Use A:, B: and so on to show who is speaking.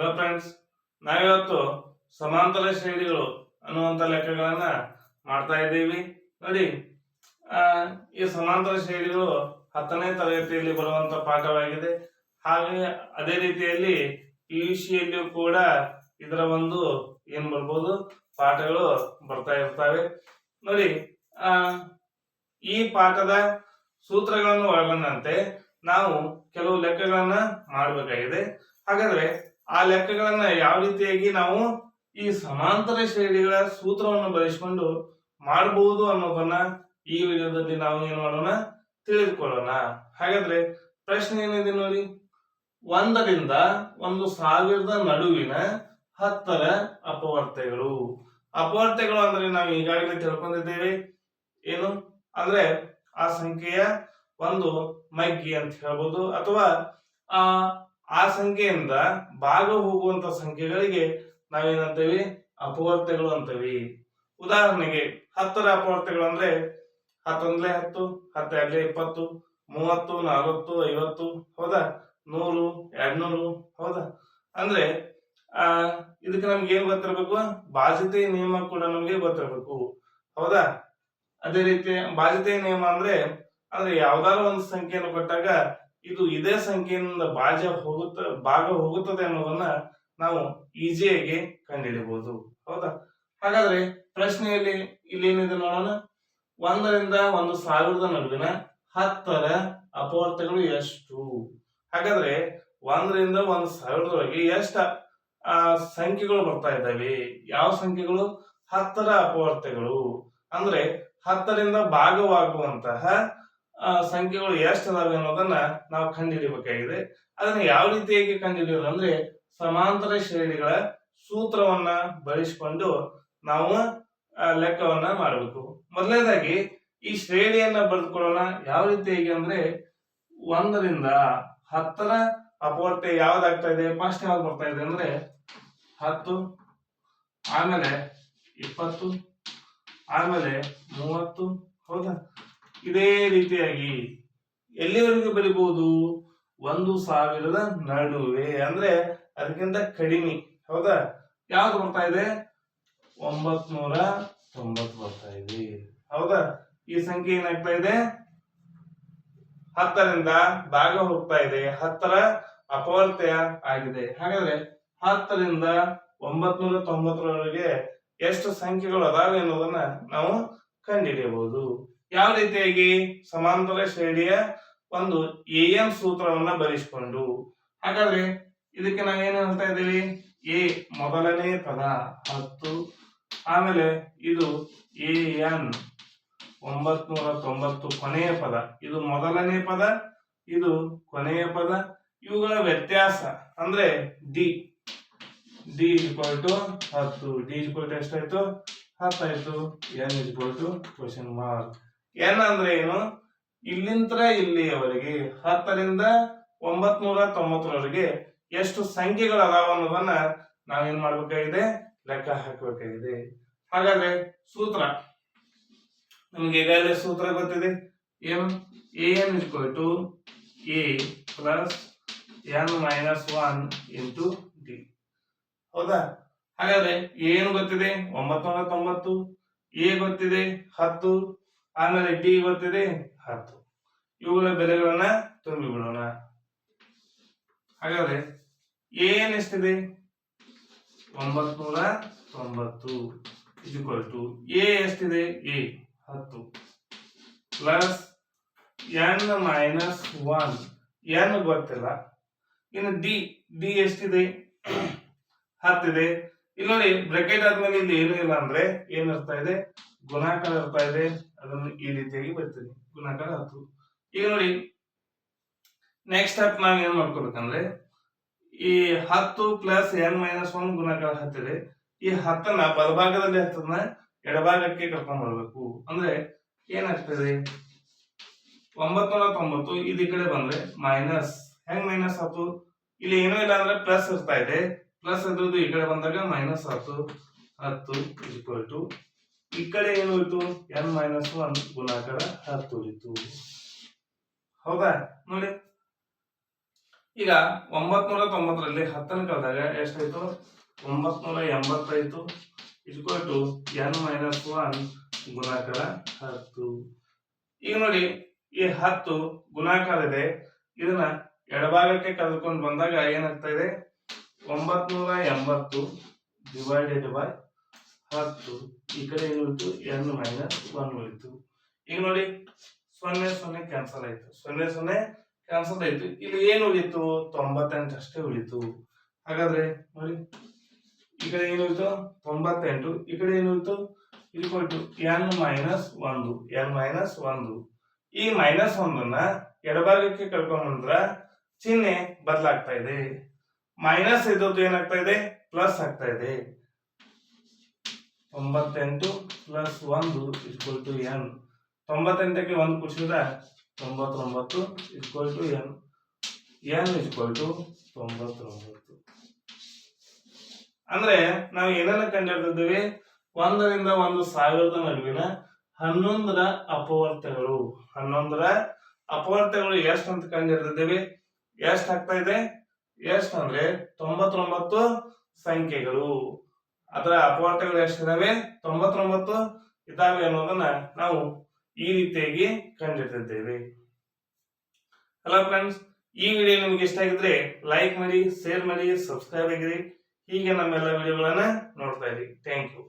A: Hello friends ನಾವಿವತ್ತು ಸಮಾಂತರ ಶ್ರೇಣಿಗಳು ಅನ್ನುವಂಥ ಲೆಕ್ಕಗಳನ್ನ ಮಾಡ್ತಾ ಇದ್ದೀವಿ. ನೋಡಿ ಈ ಸಮಾಂತರ ಶ್ರೇಣಿಗಳು ಹತ್ತನೇ ತರಗತಿಯಲ್ಲಿ ಬರುವಂತ ಪಾಠವಾಗಿದೆ. ಹಾಗೆ ಅದೇ ರೀತಿಯಲ್ಲಿ ಪಿ ಯು ಸಿಯಲ್ಲಿಯೂ ಕೂಡ ಇದರ ಒಂದು ಏನ್ ಬರ್ಬೋದು, ಪಾಠಗಳು ಬರ್ತಾ ಇರ್ತವೆ. ನೋಡಿ, ಆ, ಈ ಪಾಠದ ಸೂತ್ರಗಳನ್ನು ಒಳಗೊಂಡಂತೆ ನಾವು ಕೆಲವು ಲೆಕ್ಕಗಳನ್ನ ಮಾಡಬೇಕಾಗಿದೆ. ಹಾಗಾದ್ರೆ ಆ ಲೆಕ್ಕಗಳನ್ನ ಯಾವ ರೀತಿಯಾಗಿ ನಾವು ಈ ಸಮಾಂತರ ಶ್ರೇಣಿಗಳ ಸೂತ್ರವನ್ನು ಬಳಸಿಕೊಂಡು ಮಾಡಬಹುದು ಅನ್ನೋದನ್ನ ಈ ವಿಡಿಯೋದಲ್ಲಿ ನಾವು ಏನ್ ಮಾಡೋಣ? ತಿಳಿದುಕೊಳ್ಳೋಣ. ಹಾಗಾದ್ರೆ ಪ್ರಶ್ನೆ ಏನಿದೆ ನೋಡಿ. ಒಂದರಿಂದ ಒಂದು ಸಾವಿರದ ನಡುವಿನ ಹತ್ತರ ಅಪವರ್ತೆಗಳು ಅಪವರ್ತೆಗಳು ಅಂದ್ರೆ ನಾವು ಈಗಾಗಲೇ ತಿಳ್ಕೊಂಡಿದ್ದೇವೆ. ಏನು? ಅಂದ್ರೆ ಆ ಸಂಖ್ಯೆಯ ಒಂದು ಮಗ್ಗಿ ಅಂತ ಹೇಳ್ಬೋದು. ಅಥವಾ ಆ ಆ ಸಂಖ್ಯೆಯಿಂದ ಭಾಗ ಹೋಗುವಂತ ಸಂಖ್ಯೆಗಳಿಗೆ ನಾವೇನಂತೀವಿ? ಅಪವರ್ತೆಗಳು ಅಂತೀವಿ. ಉದಾಹರಣೆಗೆ ಹತ್ತರ ಅಪವರ್ತೆಗಳು ಅಂದ್ರೆ ಹತ್ತೊಂದ್ಲೆ ಹತ್ತು, ಹತ್ತೆರಡ್ಲೆ ಇಪ್ಪತ್ತು, ಮೂವತ್ತು, ನಲವತ್ತು, ಐವತ್ತು, ಹೌದಾ? ನೂರು, ಎರಡ್ನೂರು, ಹೌದಾ? ಅಂದ್ರೆ, ಆ, ಇದಕ್ಕೆ ನಮ್ಗೆ ಏನ್ ಗೊತ್ತಿರ್ಬೇಕು? ಬಾಧ್ಯತೆ ನಿಯಮ ಕೂಡ ನಮ್ಗೆ ಗೊತ್ತಿರ್ಬೇಕು. ಹೌದಾ? ಅದೇ ರೀತಿ ಬಾಧ್ಯತೆ ನಿಯಮ ಅಂದ್ರೆ ಅಂದ್ರೆ ಯಾವ್ದಾದ್ರು ಒಂದು ಸಂಖ್ಯೆಯನ್ನು ಕೊಟ್ಟಾಗ ಇದು ಇದೇ ಸಂಖ್ಯೆಯಿಂದ ಬಾಜ ಹೋಗುತ್ತ, ಭಾಗ ಹೋಗುತ್ತದೆ ಅನ್ನೋದನ್ನ ನಾವು ಈಸಿಯಾಗಿ ಕಂಡುಹಿಡಿಬಹುದು ಹೌದಾ? ಹಾಗಾದ್ರೆ ಪ್ರಶ್ನೆಯಲ್ಲಿ ಇಲ್ಲಿ ಏನಿದೆ ನೋಡೋಣ. ಒಂದರಿಂದ ಒಂದು ಸಾವಿರದ ನಡುವಿನ ಹತ್ತರ ಅಪವರ್ತಗಳು ಎಷ್ಟು? ಹಾಗಾದ್ರೆ ಒಂದರಿಂದ ಒಂದು ಸಾವಿರದೊಳಗೆ ಎಷ್ಟ, ಆ, ಸಂಖ್ಯೆಗಳು ಬರ್ತಾ ಇದ್ದಾವೆ? ಯಾವ ಸಂಖ್ಯೆಗಳು? ಹತ್ತರ ಅಪವರ್ತಗಳು ಅಂದ್ರೆ ಹತ್ತರಿಂದ ಭಾಗವಾಗುವಂತಹ ಸಂಖ್ಯೆಗಳು ಎಷ್ಟು ಅದಾವೆ ಅನ್ನೋದನ್ನ ನಾವು ಕಂಡುಹಿಡಿಯಬೇಕಾಗಿದೆ. ಅದನ್ನ ಯಾವ ರೀತಿಯಾಗಿ ಕಂಡುಹಿಡಿಯೋದು ಅಂದ್ರೆ ಸಮಾಂತರ ಶ್ರೇಣಿಗಳ ಸೂತ್ರವನ್ನ ಬಳಸಿಕೊಂಡು ನಾವು ಲೆಕ್ಕವನ್ನ ಮಾಡಬೇಕು. ಮೊದಲನೇದಾಗಿ ಈ ಶ್ರೇಣಿಯನ್ನ ಬರೆದುಕೊಳ್ಳೋಣ. ಯಾವ ರೀತಿಯಾಗಿ ಅಂದ್ರೆ ಒಂದರಿಂದ ಹತ್ತರ ಅಪವರ್ತೆ ಯಾವ್ದಾಗ್ತಾ ಇದೆ? ಫಸ್ಟ್ ಯಾವ್ದು ಬರ್ತಾ ಇದೆ ಅಂದ್ರೆ ಹತ್ತು, ಆಮೇಲೆ ಇಪ್ಪತ್ತು, ಆಮೇಲೆ ಮೂವತ್ತು, ಹೌದಾ? ಇದೇ ರೀತಿಯಾಗಿ ಎಲ್ಲಿವರೆಗೂ ಬರಿಬಹುದು ಒಂದು ಸಾವಿರದ ನಡುವೆ. ಅಂದ್ರೆ ಅದಕ್ಕಿಂತ ಕಡಿಮೆ. ಹೌದಾ? ಯಾವ್ದು ಬರ್ತಾ ಇದೆ? ಒಂಬತ್ ನೂರ ತೊಂಬತ್ತು ಬರ್ತಾ ಇದೆ. ಹೌದಾ? ಈ ಸಂಖ್ಯೆ ಏನಾಗ್ತಾ ಇದೆ? ಹತ್ತರಿಂದ ಭಾಗ ಹೋಗ್ತಾ ಇದೆ. ಹತ್ತರ ಅಪವರ್ತಯ ಆಗಿದೆ. ಹಾಗಾದ್ರೆ ಹತ್ತರಿಂದ ಒಂಬತ್ ನೂರ ತೊಂಬತ್ತರವರೆಗೆ ಎಷ್ಟು ಸಂಖ್ಯೆಗಳು ಅದಾವೆ ಅನ್ನೋದನ್ನ ನಾವು ಕಂಡುಹಿಡಿಯಬಹುದು ಯಾವ ರೀತಿಯಾಗಿ? ಸಮಾಂತರ ಶ್ರೇಣಿಯ ಒಂದು ಎ ಎನ್ ಸೂತ್ರವನ್ನ ಬರೆಸಿಕೊಂಡು. ಹಾಗಾದ್ರೆ ಇದಕ್ಕೆ ನಾವೇನು ಹೇಳ್ತಾ ಇದ್ದೀವಿ? ಎ ಮೊದಲನೇ ಪದ ಹತ್ತು. ಆಮೇಲೆ ಇದು ಎ ಎನ್ ಒಂಬತ್ನೂರ ತೊಂಬತ್ತು ಕೊನೆಯ ಪದ. ಇದು ಮೊದಲನೇ ಪದ, ಇದು ಕೊನೆಯ ಪದ. ಇವುಗಳ ವ್ಯತ್ಯಾಸ ಅಂದ್ರೆ ಡಿ ಡಿ ಇಕ್ವಲ್ ಟು ಹತ್ತು. ಡಿ ಇಕ್ವಲ್ ಟು ಎಷ್ಟಾಯ್ತು? ಹತ್ತಾಯ್ತು. N equal to question mark N ಅಂದ್ರೆ ಏನು? ಇಲ್ಲಿಂತ್ರ ಇಲ್ಲಿಯವರೆಗೆ ಹತ್ತರಿಂದ ಒಂಬತ್ ನೂರ ತೊಂಬತ್ತರವರೆಗೆ ಎಷ್ಟು ಸಂಖ್ಯೆಗಳು ಅದಾವ ಅನ್ನೋದನ್ನ ನಾವೇನ್ ಮಾಡ್ಬೇಕಾಗಿದೆ? ಲೆಕ್ಕ ಹಾಕಬೇಕಾಗಿದೆ. ಹಾಗಾದ್ರೆ ಸೂತ್ರ. ನಮ್ಗೆ ಈಗಾಗಲೇ ಸೂತ್ರ ಗೊತ್ತಿದೆ. ಏನು? A N equal to A plus N minus one into D ಹೌದಾ? ಹಾಗಾದ್ರೆ ಏನು ಗೊತ್ತಿದೆ? ಒಂಬತ್ತು ನೂರ ತೊಂಬತ್ತು. ಎ ಗೊತ್ತಿದೆ? ಹತ್ತು. ಆಮೇಲೆ ಡಿ ಗೊತ್ತಿದೆ? ಹತ್ತು. ಇವುಗಳ ಬೆಲೆಗಳನ್ನ ತುಂಬಿ ಬಿಡೋಣ ಹಾಗಾದ್ರೆ ಏನ್ ಎಷ್ಟಿದೆ? ಒಂಬತ್ತು ನೂರ ತೊಂಬತ್ತು ಇಕ್ವಲ್ ಟು ಎ ಎಷ್ಟಿದೆ? ಎ, ಹತ್ತು. Plus N minus one. N ಗೊತ್ತಿಲ್ಲ. ಇನ್ನು ಡಿ ಡಿ ಎಷ್ಟಿದೆ? ಹತ್ತಿದೆ. ಇಲ್ಲಿ ನೋಡಿ ಬ್ರೆಕೆಟ್ ಆದ್ಮೇಲೆ ಇಲ್ಲಿ ಏನು ಇಲ್ಲ ಅಂದ್ರೆ ಏನ್ ಇರ್ತಾ ಇದೆ? ಗುಣಾಕಾರ ಇರ್ತಾ ಇದೆ. ಅದನ್ನು ಈ ರೀತಿಯಾಗಿ ಬರ್ತೀನಿ. ಗುಣಾಕಾರ ಹತ್ತು ಈಗ ನೋಡಿ ನೆಕ್ಸ್ಟ್ ಸ್ಟೆಪ್ ನಾವ್ ಏನ್ ಮಾಡ್ಕೋಬೇಕಂದ್ರೆ, ಈ ಹತ್ತು ಪ್ಲಸ್ ಎನ್ ಮೈನಸ್ ಒನ್ ಗುಣಾಕಾರ ಹತ್ತಿದೆ ಈ ಹತ್ತನ್ನ ಬಲಭಾಗದಲ್ಲಿ ಹತ್ತನ್ನ ಎಡಭಾಗಕ್ಕೆ ಕರ್ಕೊಂಡ್ ಬರ್ಬೇಕು ಅಂದ್ರೆ ಏನಾಗ್ತದೆ ಒಂಬತ್ನೂರ ತೊಂಬತ್ತು ಇದು ಈ ಕಡೆ ಬಂದ್ರೆ ಮೈನಸ್ ಹೆಂಗ್ ಮೈನಸ್ ಹತ್ತು ಇಲ್ಲಿ ಏನೂ ಇಲ್ಲ ಅಂದ್ರೆ ಪ್ಲಸ್ ಇರ್ತಾ ಇದೆ. ಪ್ಲಸ್ ಅದ್ರದ್ದು ಈ ಕಡೆ ಬಂದಾಗ ಮೈನಸ್ ಹತ್ತು ಹತ್ತು ಈಕ್ವಲ್ ಟು ಈ ಕಡೆ ಏನು ಹೋಯ್ತು? ಎನ್ ಮೈನಸ್ ಒನ್ ಗುಣಾಕಾರ ಹತ್ತು ಉಳಿತು ಹೌದಾ? ನೋಡಿ. ಈಗ ಒಂಬತ್ನೂರ ತೊಂಬತ್ತರಲ್ಲಿ ಹತ್ತನ್ನು ಕಳೆದಾಗ ಎಷ್ಟಾಯ್ತು? ಒಂಬತ್ನೂರ ಎಂಬತ್ತಾಯ್ತು equal to N minus one ಗುಣಾಕಾರ ಹತ್ತು. ಈಗ ನೋಡಿ, ಈ ಹತ್ತು ಗುಣಾಕಾರ ಇದೆ ಇದನ್ನ ಎಡಭಾಗಕ್ಕೆ ಕರೆದುಕೊಂಡು ಬಂದಾಗ ಏನಾಗ್ತಾ ಇದೆ? ಒಂಬತ್ನೂರ ಎಂಬತ್ತು ಡಿವೈಡೆಡ್ ಬೈ ಹತ್ತು. ಈ ಕಡೆ ಏನು ಉಳಿತು ಎನ್ ಮೈನಸ್ ಒನ್ ಉಳಿತು ಈಗ ನೋಡಿ, ಸೊನ್ನೆ ಸೊನ್ನೆ ಕ್ಯಾನ್ಸಲ್ ಆಯ್ತು. ಸೊನ್ನೆ ಸೊನ್ನೆ ಕ್ಯಾನ್ಸಲ್ ಆಯ್ತು. ಇಲ್ಲಿ ಏನು ಉಳಿತು? ತೊಂಬತ್ತೆಂಟು ಅಷ್ಟೇ ಉಳಿತು. ಹಾಗಾದ್ರೆ ನೋಡಿ, ಈ ಕಡೆ ಏನು ಉಳಿತು? ತೊಂಬತ್ತೆಂಟು. ಈ ಕಡೆ ಏನು ಉಳಿತು? ಇದು ಕೊಟ್ಟು ಎನ್ ಮೈನಸ್ ಒಂದು. ಎನ್ ಮೈನಸ್ ಒಂದು. ಈ ಮೈನಸ್ ಒಂದನ್ನ ಎಡಭಾಗಕ್ಕೆ ಕರ್ಕೊಂಡ್ ಬಂದ್ರ ಚಿಹ್ನೆ ಬದಲಾಗ್ತಾ ಇದೆ. ಮೈನಸ್ ಇದ್ದದ್ದು ಏನಾಗ್ತಾ ಇದೆ? ಪ್ಲಸ್ ಆಗ್ತಾ ಇದೆ. ತೊಂಬತ್ತೆಂಟು ಪ್ಲಸ್ ಒಂದು ಇಸ್ಕೊಲ್ ಟು ಎನ್ ತೊಂಬತ್ತೆಂಟಕ್ಕೆ ಒಂದು ಕುಸಿದ ತೊಂಬತ್ತೊಂಬತ್ತು equal to N N equal to ತೊಂಬತ್ತೊಂಬತ್ತು. ಅಂದ್ರೆ ನಾವು ಏನನ್ನ ಕಂಡುಹಿಡಿದಿದ್ದೀವಿ? ಒಂದರಿಂದ ಒಂದು ಸಾವಿರದ ನಡುವಿನ ಹನ್ನೊಂದರ ಅಪವರ್ತಗಳು. ಹನ್ನೊಂದರ ಅಪವರ್ತಗಳು ಎಷ್ಟು ಅಂತ ಕಂಡುಹಿಡಿದಿದ್ದೀವಿ? ಎಷ್ಟು ಆಗ್ತಾ ಇದೆ? ಎಷ್ಟು ಅಂದ್ರೆ ತೊಂಬತ್ತೊಂಬತ್ತು ಸಂಖ್ಯೆಗಳು. ಅದರ ಅಪವರ್ತಗಳು ಎಷ್ಟಿದಾವೆ? ತೊಂಬತ್ತೊಂಬತ್ತು ಇದಾವೆ ಅನ್ನೋದನ್ನ ನಾವು ಈ ರೀತಿಯಾಗಿ ಕಂಡಿಟ್ಟಿದ್ದೇವೆ ಹಲೋ ಫ್ರೆಂಡ್ಸ್ ಈ ವಿಡಿಯೋ ನಿಮ್ಗೆ ಇಷ್ಟ ಆಗಿದ್ರೆ ಲೈಕ್ ಮಾಡಿ ಶೇರ್ ಮಾಡಿ ಸಬ್ಸ್ಕ್ರೈಬ್ ಆಗಿರಿ. ಹೀಗೆ ನಮ್ಮೆಲ್ಲ ವಿಡಿಯೋಗಳನ್ನ ನೋಡ್ತಾ ಇರಿ. Thank you